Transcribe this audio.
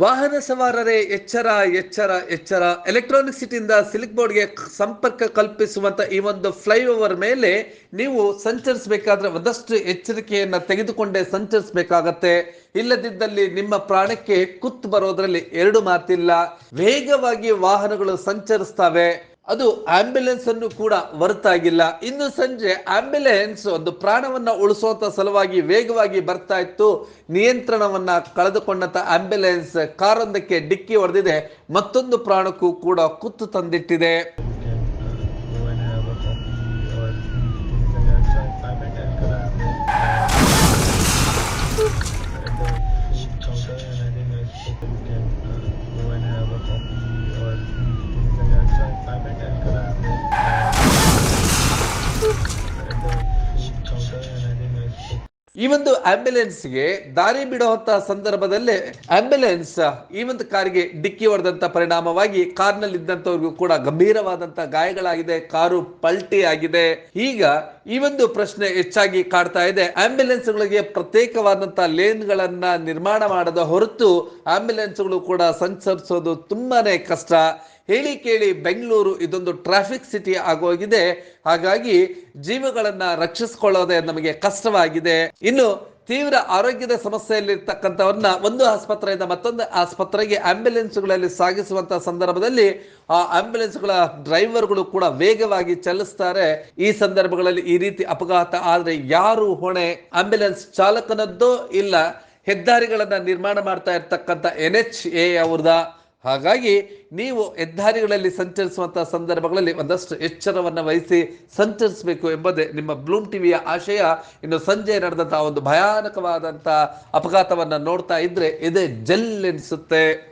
ವಾಹನ ಸವಾರರೇ, ಎಚ್ಚರ ಎಚ್ಚರ ಎಚ್ಚರ. ಎಲೆಕ್ಟ್ರಾನಿಕ್ ಸಿಟಿಯಿಂದ ಸಿಲ್ಕ್ ಬೋರ್ಡ್ಗೆ ಸಂಪರ್ಕ ಕಲ್ಪಿಸುವಂತ ಈ ಒಂದು ಫ್ಲೈಓವರ್ ಮೇಲೆ ನೀವು ಸಂಚರಿಸಬೇಕಾದ್ರೆ ಒಂದಷ್ಟು ಎಚ್ಚರಿಕೆಯನ್ನ ತೆಗೆದುಕೊಂಡೇ ಸಂಚರಿಸಬೇಕಾಗತ್ತೆ. ಇಲ್ಲದಿದ್ದಲ್ಲಿ ನಿಮ್ಮ ಪ್ರಾಣಕ್ಕೆ ಕುತ್ತು ಬರೋದ್ರಲ್ಲಿ ಎರಡು ಮಾತಿಲ್ಲ. ವೇಗವಾಗಿ ವಾಹನಗಳು ಸಂಚರಿಸ್ತವೆ. ಅದು ಆಂಬ್ಯುಲೆನ್ಸ್ ಅನ್ನು ಕೂಡ ಹೊರತಾಗಿಲ್ಲ. ಇನ್ನು ಸಂಜೆ ಆಂಬ್ಯುಲೆನ್ಸ್ ಒಂದು ಪ್ರಾಣವನ್ನ ಉಳಿಸುವಂತ ಸಲುವಾಗಿ ವೇಗವಾಗಿ ಬರ್ತಾ ಇತ್ತು. ನಿಯಂತ್ರಣವನ್ನ ಕಳೆದುಕೊಂಡಂತ ಆಂಬ್ಯುಲೆನ್ಸ್ ಕಾರೊಂದಕ್ಕೆ ಡಿಕ್ಕಿ ಹೊಡೆದಿದೆ. ಮತ್ತೊಂದು ಪ್ರಾಣಕ್ಕೂ ಕೂಡ ಕುತ್ತು ತಂದಿಟ್ಟಿದೆ. ಈ ಒಂದು ಆಂಬ್ಯುಲೆನ್ಸ್ಗೆ ದಾರಿ ಬಿಡುವಂತ ಸಂದರ್ಭದಲ್ಲೇ ಆಂಬ್ಯುಲೆನ್ಸ್ ಈ ಒಂದು ಕಾರಿಗೆ ಡಿಕ್ಕಿ ಹೊಡೆದಂತ ಪರಿಣಾಮವಾಗಿ ಕಾರ್ನಲ್ಲಿ ಇದ್ದಂತವ್ರಿಗೂ ಕೂಡ ಗಂಭೀರವಾದಂತ ಗಾಯಗಳಾಗಿದೆ, ಕಾರು ಪಲ್ಟಿ ಆಗಿದೆ. ಈಗ ಈ ಒಂದು ಪ್ರಶ್ನೆ ಹೆಚ್ಚಾಗಿ ಕಾಡ್ತಾ ಇದೆ. ಆಂಬ್ಯುಲೆನ್ಸ್ಗಳಿಗೆ ಪ್ರತ್ಯೇಕವಾದಂತ ಲೇನ್ಗಳನ್ನ ನಿರ್ಮಾಣ ಮಾಡದ ಹೊರತು ಆಂಬ್ಯುಲೆನ್ಸ್ಗಳು ಕೂಡ ಸಂಚರಿಸೋದು ತುಂಬಾನೇ ಕಷ್ಟ. ಹೇಳಿ ಕೇಳಿ ಬೆಂಗಳೂರು ಇದೊಂದು ಟ್ರಾಫಿಕ್ ಸಿಟಿ ಆಗೋಗಿದೆ. ಹಾಗಾಗಿ ಜೀವಗಳನ್ನ ರಕ್ಷಿಸಿಕೊಳ್ಳೋದೇ ನಮಗೆ ಕಷ್ಟವಾಗಿದೆ. ಇನ್ನು ತೀವ್ರ ಆರೋಗ್ಯದ ಸಮಸ್ಯೆಯಲ್ಲಿರ್ತಕ್ಕಂಥವ್ರನ್ನ ಒಂದು ಆಸ್ಪತ್ರೆಯಿಂದ ಮತ್ತೊಂದು ಆಸ್ಪತ್ರೆಗೆ ಆಂಬ್ಯುಲೆನ್ಸ್ಗಳಲ್ಲಿ ಸಾಗಿಸುವಂತಹ ಸಂದರ್ಭದಲ್ಲಿ ಆ ಆಂಬ್ಯುಲೆನ್ಸ್ಗಳ ಡ್ರೈವರ್ಗಳು ಕೂಡ ವೇಗವಾಗಿ ಚಲಿಸ್ತಾರೆ. ಈ ಸಂದರ್ಭಗಳಲ್ಲಿ ಈ ರೀತಿ ಅಪಘಾತ ಆದರೆ ಯಾರು ಹೊಣೆ? ಆಂಬ್ಯುಲೆನ್ಸ್ ಚಾಲಕನದ್ದೋ ಇಲ್ಲ, ಹೆದ್ದಾರಿಗಳನ್ನ ನಿರ್ಮಾಣ ಮಾಡ್ತಾ ಇರ್ತಕ್ಕಂಥ ಎನ್ ಎಚ್ ಎ ಅವ್ರದ ಹಾಗಾಗಿ ನೀವು ಹೆದ್ದಾರಿಗಳಲ್ಲಿ ಸಂಚರಿಸುವಂಥ ಸಂದರ್ಭಗಳಲ್ಲಿ ಒಂದಷ್ಟು ಎಚ್ಚರವನ್ನು ವಹಿಸಿ ಸಂಚರಿಸಬೇಕು ಎಂಬುದೇ ನಿಮ್ಮ ಬ್ಲೂಮ್ ಟಿವಿಯ ಆಶಯ. ಇನ್ನು ಸಂಜೆ ನಡೆದಂಥ ಒಂದು ಭಯಾನಕವಾದಂಥ ಅಪಘಾತವನ್ನು ನೋಡ್ತಾ ಇದ್ದರೆ ಇದೇ ಜಲ್ ಎನಿಸುತ್ತೆ.